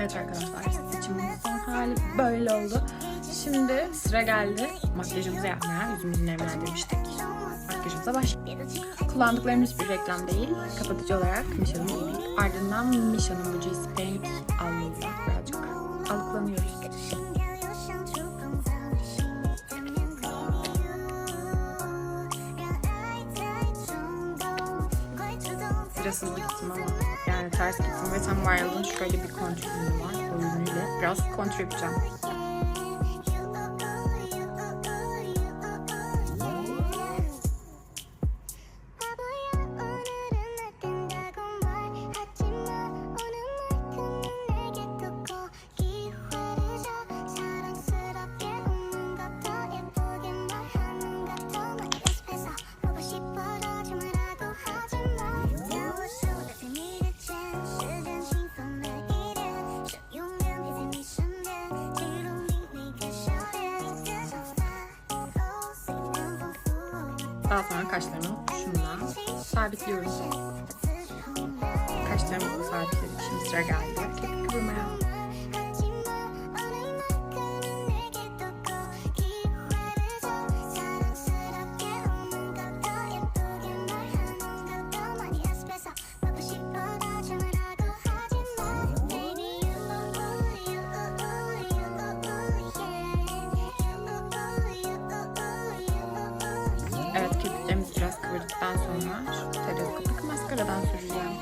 Evet arkadaşlar saçımın son hali böyle oldu. Şimdi sıra geldi makyajımızı yapmaya. Yüzümüzü nemlendirmiştik. Makyajımıza başlayalım. Kullandıklarımız bir reklam değil. Kapatıcı olarak Misha'nın. Ardından Misha'nın bu Juicy Hızlı gittim ama yani ters gittim ve tam Wild'ın şöyle bir kontür ürünü var. O ürünüyle biraz kontür yapacağım. Daha sonra kaşlarımı şundan sabitliyorum. Kaşlarımı da sabitledik. Şimdi sıra geldi. Kıvırdıktan sonra şu teleskopik maskaradan süreceğim.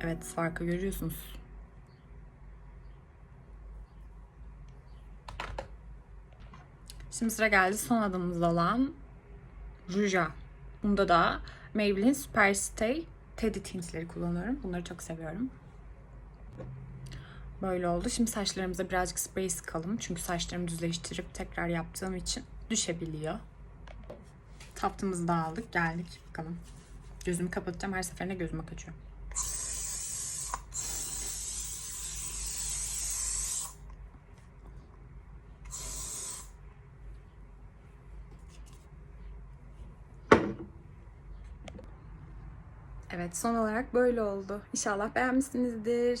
Evet farkı görüyorsunuz. Şimdi sıra geldi son adımımız olan ruja. Bunda da Maybelline Superstay Teddy Tints'leri kullanıyorum. Bunları çok seviyorum. Böyle oldu. Şimdi saçlarımıza birazcık sprey sıkalım. Çünkü saçlarımı düzleştirip tekrar yaptığım için düşebiliyor. Taftımızı da aldık. Geldik. Bakalım. Gözümü kapatacağım. Her seferinde gözüme kaçıyor. Evet son olarak böyle oldu. İnşallah beğenmişsinizdir.